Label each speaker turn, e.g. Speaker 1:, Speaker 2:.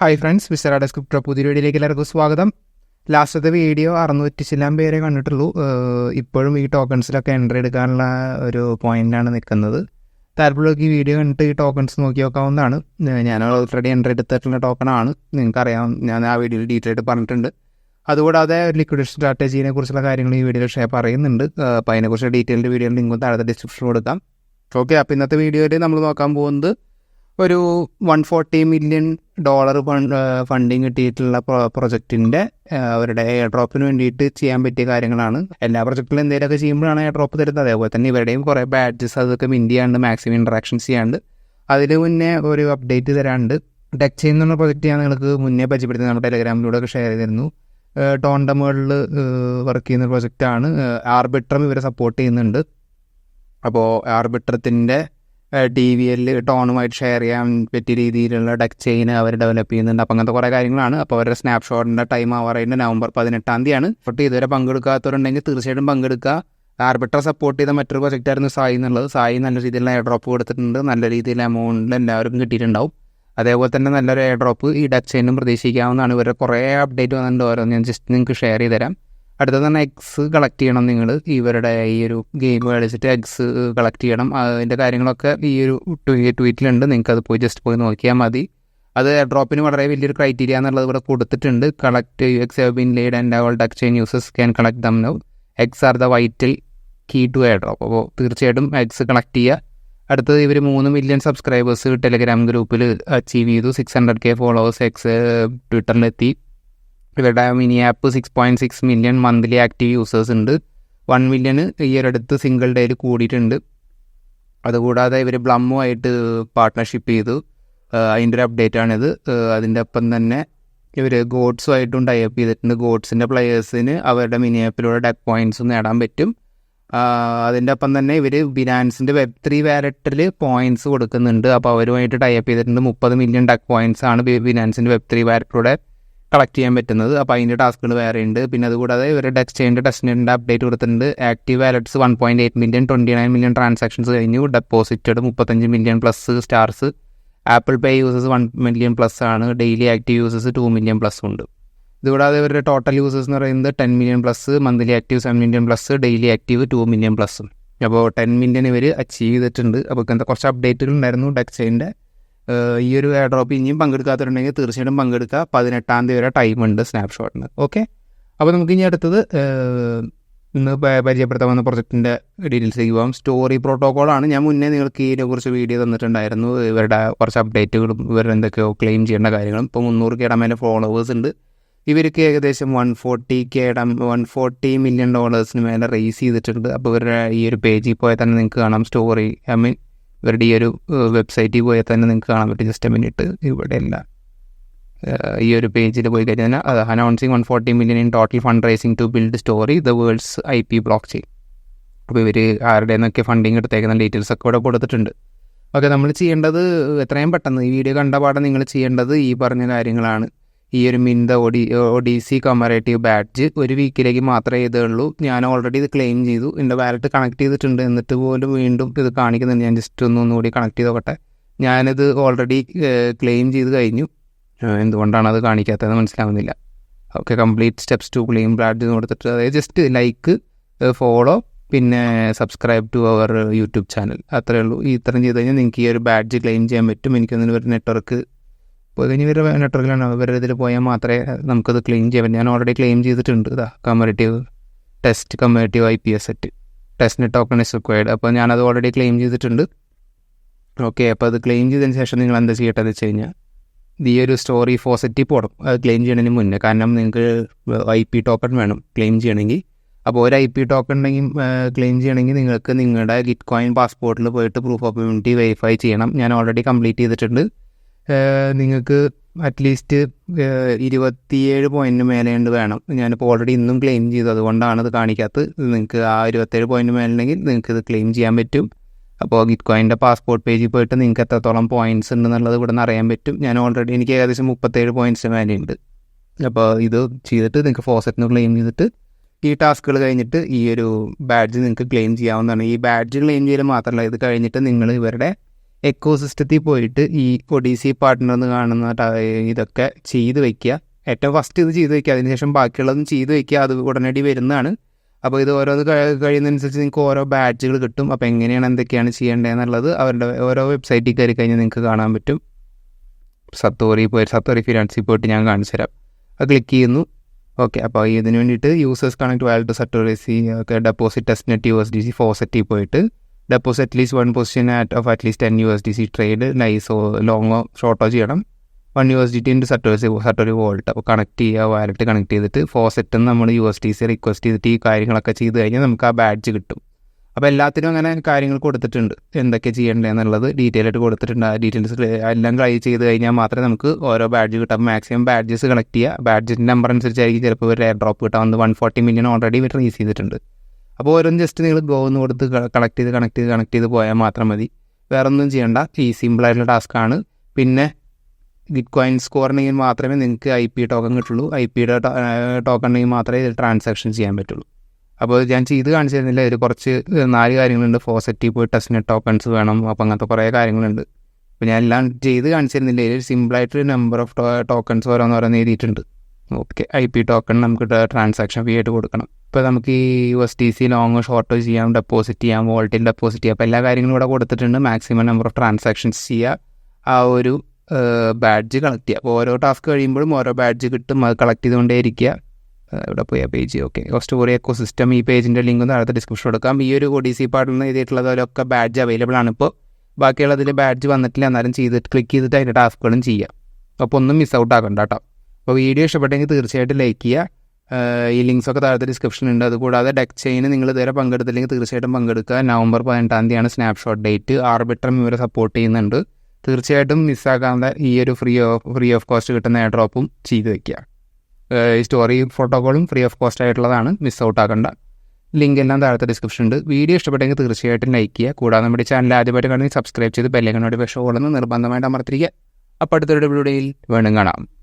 Speaker 1: Hi friends വിസറാഡ സ്ക്രിപ്റ്റോ പുതിയ വീഡിയോയിലേക്ക് എല്ലാവർക്കും സ്വാഗതം. ലാസ്റ്റത്തെ വീഡിയോ അറുന്നൂറ്റി ചില്ലാം പേരെ കണ്ടിട്ടുള്ളൂ. ഇപ്പോഴും ഈ ടോക്കൺസിലൊക്കെ എൻട്രി എടുക്കാനുള്ള ഒരു പോയിന്റാണ് നിൽക്കുന്നത്. താല്പര്യമുള്ളവർക്ക് ഈ വീഡിയോ കണ്ടിട്ട് ഈ ടോക്കൺസ് നോക്കി നോക്കാവുന്നതാണ്. ഞാൻ ഓൾറെഡി എൻട്രി എടുത്തിട്ടുള്ള ടോക്കണാണ് നിങ്ങൾക്കറിയാം ഞാൻ ആ വീഡിയോയിൽ ഡീറ്റെയിൽ ആയിട്ട് പറഞ്ഞിട്ടുണ്ട്. അതുകൂടാതെ ലിക്വിഡേഷൻ സ്ട്രാറ്റജീനെ കുറിച്ചുള്ള കാര്യങ്ങൾ ഈ വീഡിയോയിൽ ഷെയർ പറയുന്നുണ്ട്. അപ്പോൾ അതിനെക്കുറിച്ച് ഡീറ്റെയിൽഡ് വീഡിയോ ലിങ്കും താഴെ ഡിസ്ക്രിപ്ഷൻ കൊടുക്കാം. ഓക്കെ അപ്പോൾ ഇന്നത്തെ വീഡിയോയിൽ നമ്മൾ നോക്കാൻ പോകുന്നത് ഒരു one forty million dollar funding കിട്ടിയിട്ടുള്ള പ്രൊജക്റ്റിന്റെ അവരുടെ എയർ ഡ്രോപ്പിന് വേണ്ടിയിട്ട് ചെയ്യാൻ പറ്റിയ കാര്യങ്ങളാണ്. എല്ലാ പ്രൊജക്റ്റിലും എന്തെങ്കിലുമൊക്കെ ചെയ്യുമ്പോഴാണ് എയർ ഡ്രോപ്പ് തരുന്നത്. അതേപോലെ തന്നെ ഇവരുടെയും കുറേ ബാഡ്ജസ് അതൊക്കെ മിന്റ് ചെയ്യാണ്ട് മാക്സിമം ഇൻട്രാക്ഷൻസ് ചെയ്യാണ്ട് അതിന് മുന്നേ ഒരു അപ്ഡേറ്റ് തരാണ്ട്. ടെക് ചെയിൻ പ്രൊജക്റ്റ് ഞാൻ നിങ്ങൾക്ക് മുന്നേ പരിചയപ്പെടുത്തി നമ്മുടെ ടെലഗ്രാമിലൂടെ ഒക്കെ ഷെയർ ചെയ്തിരുന്നു. ടോണ്ടമുകളിൽ വർക്ക് ചെയ്യുന്ന പ്രൊജക്റ്റാണ് ആർബിട്രം ഇവരെ സപ്പോർട്ട് ചെയ്യുന്നുണ്ട്. അപ്പോൾ ആർബിട്രത്തിന്റെ ടി വി എല്ലിൽ ടോണുമായിട്ട് ഷെയർ ചെയ്യാൻ പറ്റിയ രീതിയിലുള്ള ഡെക്ക് ചെയിൻ അവർ ഡെവലപ്പ് ചെയ്യുന്നുണ്ട്. അപ്പോൾ അങ്ങനത്തെ കുറേ കാര്യങ്ങളാണ്. അപ്പോൾ അവരുടെ സ്നാപ്ഷോട്ടിന്റെ ടൈം ആവാറായിട്ട് നവംബർ പതിനെട്ടാം തീയതിയാണ്. അപ്പോൾ ഇതുവരെ പങ്കെടുക്കാത്തവരുണ്ടെങ്കിൽ തീർച്ചയായിട്ടും പങ്കെടുക്കുക. ആർബിട്ര സപ്പോർട്ട് ചെയ്ത മറ്റൊരു പ്രൊജക്റ്റ് ആയിരുന്നു സായി എന്നുള്ളത്. സായി നല്ല രീതിയിലുള്ള എയർ ഡ്രോപ്പ് കൊടുത്തിട്ടുണ്ട്. നല്ല രീതിയിൽ എമൗണ്ടിൽ എല്ലാവർക്കും കിട്ടിയിട്ടുണ്ടാവും. അതേപോലെ തന്നെ നല്ലൊരു എയർ ഡ്രോപ്പ് ഈ ഡെക്ക് ചെയിനും പ്രതീക്ഷിക്കാവുന്നതാണ്. ഇവരുടെ കുറേ അപ്ഡേറ്റ് വന്നിട്ടുണ്ട്. ഓരോ ഞാൻ ജസ്റ്റ് നിങ്ങൾക്ക് ഷെയർ ചെയ്ത് തരാം അടുത്തത് തന്നെ എഗ്സ് കളക്ട് ചെയ്യണം നിങ്ങൾ ഇവരുടെ ഈ ഒരു ഗെയിം കളിച്ചിട്ട് എഗ്സ് കളക്ട് ചെയ്യണം. അതിന്റെ കാര്യങ്ങളൊക്കെ ഈ ഒരു ട്വീറ്റിലുണ്ട് നിങ്ങൾക്ക് അത് പോയി ജസ്റ്റ് പോയി നോക്കിയാൽ മതി. അത് ഡ്രോപ്പിന് വളരെ വലിയൊരു ക്രൈറ്റീരിയ എന്നുള്ളത് ഇവിടെ കൊടുത്തിട്ടുണ്ട്. Collect you X have been lead and all duck chain uses can collect them now eggs are the vital key to airdrop അപ്പോൾ തീർച്ചയായിട്ടും എഗ്സ് കളക്ട് ചെയ്യുക അടുത്തത് ഇവർ മൂന്ന് മില്യൺ സബ്സ്ക്രൈബേഴ്സ് ടെലിഗ്രാം ഗ്രൂപ്പിൽ അച്ചീവ് ചെയ്തു. Six hundred K followers X ട്വിറ്ററിലെത്തി ഇവരുടെ mini app six point six million monthly active users ഉണ്ട്. വൺ മില്യൺ ഈ ഒരിടത്ത് സിംഗിൾ ഡേയിൽ കൂടിയിട്ടുണ്ട്. അതുകൂടാതെ ഇവർ ബ്ലമ്മുമായിട്ട് പാർട്ട്ണർഷിപ്പ് ചെയ്തു. അതിന്റെ ഒരു അപ്ഡേറ്റ് ആണിത്. അതിന്റെ ഒപ്പം തന്നെ ഇവർ ഗോഡ്സുമായിട്ടും ടൈപ്പ് ചെയ്തിട്ടുണ്ട്. ഗോഡ്സിന്റെ പ്ലെയേഴ്സിന് അവരുടെ മിനി ആപ്പിലൂടെ ഡെക്ക് പോയിന്റ്സ് നേടാൻ പറ്റും. അതിന്റെ ഒപ്പം തന്നെ ഇവർ ബിനാൻസിന്റെ വെബ് ത്രീ വാലറ്റിൽ പോയിന്റ്സ് കൊടുക്കുന്നുണ്ട്. അപ്പോൾ അവരുമായിട്ട് ടൈപ്പ് ചെയ്തിട്ടുണ്ട്. മുപ്പത് മില്യൺ ഡെക്ക് പോയിന്റ്സ് ആണ് ബിനാൻസിന്റെ വെബ് ത്രീ വാലറ്റിലൂടെ കളക്ട് ചെയ്യാൻ പറ്റുന്നത്. അപ്പോൾ അതിന്റെ ടാസ്കുകൾ വേറെ ഉണ്ട്. പിന്നെ അതുകൂടാതെ ഇവരുടെ ഡെക്സ് ചെയ്യേണ്ട ടെസ്റ്റിന്റെ അപ്ഡേറ്റ് കൊടുത്തിട്ടുണ്ട്. Active wallets one point eight million twenty nine million transactions കഴിഞ്ഞു ഡെപ്പോസിറ്റഡ് മുപ്പത്തഞ്ച് million plus stars Apple Pay users one million plus ആണ്. Daily active users two million plus ഉണ്ട്. ഇതുകൂടാതെ ഇവരുടെ ടോട്ടൽ യൂസേഴ്സ് എന്ന് പറയുന്നത് ten million plus monthly active seven million plus daily active two million പ്ലസും അപ്പോൾ ടെൻ മില്യൺ ഇവർ achieve ചെയ്തിട്ടുണ്ട്. അപ്പോൾ ഇങ്ങനത്തെ കുറച്ച് അപ്ഡേറ്റുകൾ ഉണ്ടായിരുന്നു ഡെക്സൈന്റെ ഈ ഒരു എയർ ഡ്രോപ്പ് ഇനിയും പങ്കെടുക്കാത്തവരുണ്ടെങ്കിൽ തീർച്ചയായിട്ടും പങ്കെടുക്കുക. പതിനെട്ടാം തീയതി വരെ ടൈം ഉണ്ട് സ്നാപ്ഷോട്ടിന് ഓക്കെ അപ്പോൾ നമുക്ക് ഇനി അടുത്തത് ഇന്ന് പരിചയപ്പെടുത്താൻ വന്ന പ്രൊജക്റ്റിന്റെ ഡീറ്റെയിൽസിലേക്ക് പോകാം സ്റ്റോറി പ്രോട്ടോക്കോളാണ് ഞാൻ മുന്നേ നിങ്ങൾക്ക് ഇതിനെക്കുറിച്ച് വീഡിയോ തന്നിട്ടുണ്ടായിരുന്നു. ഇവരുടെ കുറച്ച് അപ്ഡേറ്റുകളും ഇവരുടെ എന്തൊക്കെയോ ക്ലെയിം ചെയ്യേണ്ട കാര്യങ്ങളും. ഇപ്പോൾ മുന്നൂറ് കേട മേലെ ഫോളോവേഴ്സ് ഉണ്ട്. ഇവർക്ക് ഏകദേശം വൺ ഫോർട്ടി കേട വൺ ഫോർട്ടി മില്യൺ ഡോളേഴ്സിന് മേലെ റേസ് ചെയ്തിട്ടുണ്ട്. അപ്പോൾ ഇവരുടെ ഈ ഒരു പേജിൽ പോയാൽ തന്നെ നിങ്ങൾക്ക് കാണാം സ്റ്റോറി ഐ മീൻ ഇവരുടെ ഈ ഒരു വെബ്സൈറ്റിൽ പോയാൽ തന്നെ നിങ്ങൾക്ക് കാണാൻ പറ്റും. ജസ്റ്റ് മിനിറ്റ് ഇവിടെ എല്ലാം ഈ ഒരു പേജിൽ പോയി കഴിഞ്ഞാൽ announcing one forty million in total fundraising to build Story the world's I P blockchain അപ്പോൾ ഇവർ ആരുടെ നിന്നൊക്കെ ഫണ്ടിങ് എടുത്തേക്കുന്ന ഡീറ്റെയിൽസ് ഒക്കെ ഇവിടെ കൊടുത്തിട്ടുണ്ട്. ഓക്കെ നമ്മൾ ചെയ്യേണ്ടത് എത്രയും പെട്ടെന്ന് ഈ വീഡിയോ കണ്ട പാടെ നിങ്ങൾ ചെയ്യേണ്ടത് ഈ പറഞ്ഞ കാര്യങ്ങളാണ്. ഈ ഒരു മിന്ത ഒഡി ഒഡീസി കമറേറ്റീവ് ബാഡ്ജ് ഒരു വീക്കിലേക്ക് മാത്രമേ ചെയ്തേ ഉള്ളൂ ഞാൻ ഓൾറെഡി ഇത് ക്ലെയിം ചെയ്തു. എന്റെ വാലറ്റ് കണക്ട് ചെയ്തിട്ടുണ്ട്. എന്നിട്ട് പോലും വീണ്ടും ഇത് കാണിക്കുന്നുണ്ട് ഞാൻ ജസ്റ്റ് ഒന്ന് ഒന്നുകൂടി കണക്ട് ചെയ്ത് നോക്കട്ടെ ഞാനിത് ഓൾറെഡി ക്ലെയിം ചെയ്ത് കഴിഞ്ഞു. എന്തുകൊണ്ടാണ് അത് കാണിക്കാത്തതെന്ന് മനസ്സിലാവുന്നില്ല. Okay complete steps to claim badge എന്ന് കൊടുത്തിട്ട് അതായത് ജസ്റ്റ് ലൈക്ക് ഫോളോ പിന്നെ subscribe to our YouTube channel അത്രയേ ഉള്ളൂ. ഇത്രയും ചെയ്ത് കഴിഞ്ഞാൽ നിങ്ങൾക്ക് ഈ ഒരു ബാഡ്ജ് ക്ലെയിം ചെയ്യാൻ പറ്റും. എനിക്കൊന്നിന് ഒരു നെറ്റ്വർക്ക് ഇപ്പോൾ ഇനി ഇവരുടെ നെറ്റ്വർക്കിലാണ് ഇവരുടെ ഇതിൽ പോയാൽ മാത്രമേ നമുക്കത് ക്ലെയിം ചെയ്യാൻ പറ്റും. ഞാൻ ഓൾറെഡി ക്ലെയിം ചെയ്തിട്ടുണ്ട് ഇതാ comparative test comparative I P S set ടെസ്റ്റിന് ടോക്കൺ ഇസ് റിക്വയർഡ് അപ്പോൾ ഞാനത് ഓൾറെഡി ക്ലെയിം ചെയ്തിട്ടുണ്ട്. ഓക്കെ അപ്പോൾ അത് ക്ലെയിം ചെയ്തതിന് ശേഷം നിങ്ങൾ എന്താ ചെയ്യട്ടെന്ന് വെച്ച് കഴിഞ്ഞാൽ ഈ ഒരു സ്റ്റോറി പോസിറ്റീവ് പോടും അത് ക്ലെയിം ചെയ്യണതിന് മുന്നേ. കാരണം നിങ്ങൾക്ക് ഐ പി ടോക്കൺ വേണം ക്ലെയിം ചെയ്യണമെങ്കിൽ. അപ്പോൾ ഒരു ഐ പി ടോക്കൺ ഉണ്ടെങ്കിൽ ക്ലെയിം ചെയ്യണമെങ്കിൽ നിങ്ങൾക്ക് നിങ്ങളുടെ ഗിറ്റ് കോയിൻ പാസ്പോർട്ടിൽ പോയിട്ട് പ്രൂഫ് ഓഫ് ഇമ്യൂണിറ്റി വെരിഫൈ ചെയ്യണം. ഞാൻ ഓൾറെഡി കംപ്ലീറ്റ് ചെയ്തിട്ടുണ്ട്. നിങ്ങൾക്ക് അറ്റ്ലീസ്റ്റ് ഇരുപത്തിയേഴ് പോയിന്റ് മേലെയുണ്ട് വേണം. ഞാനിപ്പോൾ ഓൾറെഡി ഇന്നും ക്ലെയിം ചെയ്തു. അതുകൊണ്ടാണ് ഇത് കാണിക്കാത്തത്. നിങ്ങൾക്ക് ആ ഇരുപത്തേഴ് പോയിന്റ് മേലുണ്ടെങ്കിൽ നിങ്ങൾക്ക് ഇത് ക്ലെയിം ചെയ്യാൻ പറ്റും. അപ്പോൾ ഗിറ്റ് കോയിന്റെ പാസ്പോർട്ട് പേജിൽ പോയിട്ട് നിങ്ങൾക്ക് എത്രത്തോളം പോയിന്റ്സ് ഉണ്ടെന്നുള്ളത് ഇവിടെ നിന്ന് അറിയാൻ പറ്റും. ഞാൻ ഓൾറെഡി എനിക്ക് ഏകദേശം മുപ്പത്തേഴ് പോയിന്റ്സ് മേലെയുണ്ട്. അപ്പോൾ ഇത് ചെയ്തിട്ട് നിങ്ങൾക്ക് ഫോസറ്റിന് ക്ലെയിം ചെയ്തിട്ട് ഈ ടാസ്കുകൾ കഴിഞ്ഞിട്ട് ഈ ഒരു ബാഡ്ജ് നിങ്ങൾക്ക് ക്ലെയിം ചെയ്യാവുന്നതാണ്. ഈ ബാഡ്ജ് ക്ലെയിം ചെയ്യൽ മാത്രമല്ല ഇത് കഴിഞ്ഞിട്ട് നിങ്ങൾ ഇവരുടെ എക്കോ സിസ്റ്റത്തിൽ പോയിട്ട് ഈ ഒഡീസി പാർട്ട്ണർ എന്ന് കാണുന്ന ഇതൊക്കെ ചെയ്ത് വെക്കുക. ഏറ്റവും ഫസ്റ്റ് ഇത് ചെയ്ത് വെക്കുക. അതിനുശേഷം ബാക്കിയുള്ളതും ചെയ്ത് വെക്കുക. അത് ഉടനടി വരുന്നതാണ്. അപ്പോൾ ഇത് ഓരോന്ന് കഴി- കഴിയുന്നതനുസരിച്ച് നിങ്ങൾക്ക് ഓരോ ബാഡ്ജുകൾ കിട്ടും. അപ്പോൾ എങ്ങനെയാണ് എന്തൊക്കെയാണ് ചെയ്യേണ്ടതെന്നുള്ളത് അവരുടെ ഓരോ വെബ്സൈറ്റിൽ കയറി കഴിഞ്ഞാൽ നിങ്ങൾക്ക് കാണാൻ പറ്റും. സത്തോറി പോയി സത്തോറി ഫിനാൻസിൽ പോയിട്ട് ഞാൻ കാണിച്ചു തരാം. അത് ക്ലിക്ക് ചെയ്യുന്നു. ഓക്കെ അപ്പോൾ ഇതിന് വേണ്ടിയിട്ട് users connect wallet സട്ടോറിസി deposit testnet U S D C ഫോസെറ്റിൽ പോയിട്ട് deposit at least one position at of at least ten U S D C trade നൈസോ ലോങ്ങോ ഷോർട്ടോ ചെയ്യണം. One U S D T into Satori Satori vault അപ്പോൾ connect ചെയ്യുക wallet connect ചെയ്തിട്ട് faucet നമ്മൾ U S D C request ചെയ്തിട്ട് ഈ കാര്യങ്ങളൊക്കെ ചെയ്ത് കഴിഞ്ഞാൽ നമുക്ക് ആ ബാഡ്ജ് കിട്ടും. അപ്പോൾ എല്ലാത്തിനും അങ്ങനെ കാര്യങ്ങൾ കൊടുത്തിട്ടുണ്ട്. എന്തൊക്കെ ചെയ്യേണ്ടതെന്നുള്ളത് ഡീറ്റെയിൽ ആയിട്ട് കൊടുത്തിട്ടുണ്ട്. ആ ഡീറ്റെയിൽസ് എല്ലാം ട്രൈ ചെയ്ത് കഴിഞ്ഞാൽ മാത്രമേ നമുക്ക് ഓരോ ബാഡ്ജ് കിട്ടാം. മാക്സിമം ബാഡ്ജസ് കളക്ട് ചെയ്യുക ബാഡ്ജിന്റെ നമ്പർ അനുസരിച്ചായിരിക്കും ചിലപ്പോൾ ഒരു എയർ ഡ്രോപ്പ് കിട്ടാം. വന്ന് വൺ ഫോർട്ടി മില്യൺ ഓൾറെഡി ഇവർ റീസ് ചെയ്തിട്ടുണ്ട്. അപ്പോൾ ഓരോന്ന് ജസ്റ്റ് നിങ്ങൾ ഗോ എന്ന് കൊടുത്ത് കളക്ട് ചെയ്ത് കണക്ട് ചെയ്ത് കണക്ട് ചെയ്ത് പോയാൽ മാത്രം മതി. വേറെ ഒന്നും ചെയ്യണ്ട ഈ സിമ്പിളായിട്ടുള്ള ആണ്. പിന്നെ ഗിറ്റ് കോയിൻ സ്കോർ ഉണ്ടെങ്കിൽ മാത്രമേ നിങ്ങൾക്ക് ഐ പി ടോക്കൺ കിട്ടുള്ളൂ. ഐ പിയുടെ ടോക്കൺ ഉണ്ടെങ്കിൽ മാത്രമേ ഇതിൽ ട്രാൻസാക്ഷൻ ചെയ്യാൻ പറ്റുള്ളൂ. അപ്പോൾ ഞാൻ ചെയ്ത് കാണിച്ചു തരുന്നില്ല ഇതിൽ കുറച്ച് നാല് കാര്യങ്ങളുണ്ട്. ഫോസെറ്റിൽ പോയി ടെസ്റ്റിനെറ്റ് ടോക്കൺസ് വേണം. അപ്പോൾ അങ്ങനത്തെ കുറേ കാര്യങ്ങളുണ്ട്. അപ്പോൾ ഞാൻ എല്ലാം ചെയ്ത് കാണിച്ചു തരുന്നില്ല ഇതിൽ സിമ്പിളായിട്ട് നമ്പർ ഓഫ് ടോക്കൺസ് ഓരോന്ന് ഓരോന്ന് എഴുതിയിട്ടുണ്ട്. ഓക്കെ ഐ പി ടോക്കൺ നമുക്ക് ട്രാൻസാക്ഷൻ ഫീ ആയിട്ട് കൊടുക്കണം. ഇപ്പോൾ നമുക്ക് ഈ U S T C long ഷോർട്ടോ ചെയ്യാം ഡെപ്പോസിറ്റ് ചെയ്യാം വോൾട്ടിൽ ഡെപ്പോസിറ്റ് ചെയ്യാം. അപ്പോൾ എല്ലാ കാര്യങ്ങളും ഇവിടെ കൊടുത്തിട്ടുണ്ട്. മാക്സിമം നമ്പർ ഓഫ് ട്രാൻസാക്ഷൻസ് ചെയ്യുക ആ ഒരു ബാഡ്ജ് കളക്ട് ചെയ്യുക അപ്പോൾ ഓരോ ടാസ്ക് കഴിയുമ്പോഴും ഓരോ ബാഡ്ജ് കിട്ടും. അത് കളക്ട് ചെയ്തുകൊണ്ടേ ഇരിക്കുക ഇവിടെ പോയി ആ page okay story echo system ഈ പേജിന്റെ ലിങ്ക് അടുത്ത ഡിസ്ക്രിപ്ഷൻ കൊടുക്കാം. ഈ ഒരു ഒഡീസി പാർട്ടിൽ എഴുതിയിട്ടുള്ളതിലൊക്കെ ബാഡ്ജ് അവൈലബിൾ ആണ് ഇപ്പോൾ ബാക്കിയുള്ളതിൽ ബാഡ്ജ് വന്നിട്ടില്ല. എന്നാലും ചെയ്തിട്ട് ക്ലിക്ക് ചെയ്തിട്ട് അതിന്റെ ടാസ്കുകളും ചെയ്യാം. അപ്പോൾ ഒന്നും മിസ് ഔട്ട് ആക്കണ്ട കേട്ടോ. അപ്പോൾ വീഡിയോ ഇഷ്ടപ്പെട്ടെങ്കിൽ തീർച്ചയായിട്ടും ലൈക്ക് ചെയ്യുക. ഈ ലിങ്ക്സൊക്കെ താഴത്തെ ഡിസ്ക്രിപ്ഷൻ ഉണ്ട്. അതുകൂടാതെ ഡെക് ചെയിന് നിങ്ങൾ ഇതുവരെ പങ്കെടുത്തില്ലെങ്കിൽ തീർച്ചയായിട്ടും പങ്കെടുക്കുക. നവംബർ പതിനെട്ടാം തീയതിയാണ് സ്നാപ്ഷോട്ട് ഡേറ്റ് ആർബിട്രം ഇവരെ സപ്പോർട്ട് ചെയ്യുന്നുണ്ട്. തീർച്ചയായിട്ടും മിസ്സാക്കാതെ ഈ ഒരു free of free of cost കിട്ടുന്ന എയർ ഡ്രോപ്പും ചെയ്ത് വെക്കുക. ഈ സ്റ്റോറി ഫോട്ടോകോളും ഫ്രീ ഓഫ് കോസ്റ്റ് ആയിട്ടുള്ളതാണ്. മിസ് ഔട്ട് ആക്കേണ്ട. ലിങ്ക് എല്ലാം താഴത്തെ ഡിസ്ക്രിപ്ഷൻ ഉണ്ട്. വീഡിയോ ഇഷ്ടപ്പെട്ടെങ്കിൽ തീർച്ചയായിട്ടും ലൈക്ക് ചെയ്യുക. കൂടാതെ നമ്മുടെ ചാനൽ ആദ്യമായിട്ട് കാണുമെങ്കിൽ സബ്സ്ക്രൈബ് ചെയ്ത് ബെല്ലൈക്കൺ നോട്ടിഫിക്കേഷൻ ഓടുന്ന നിർബന്ധമായിട്ട് അമർത്തിരിക്കുക അപ്പോൾ അടുത്തൊരു വീഡിയോയിൽ വീണ്ടും കാണാം.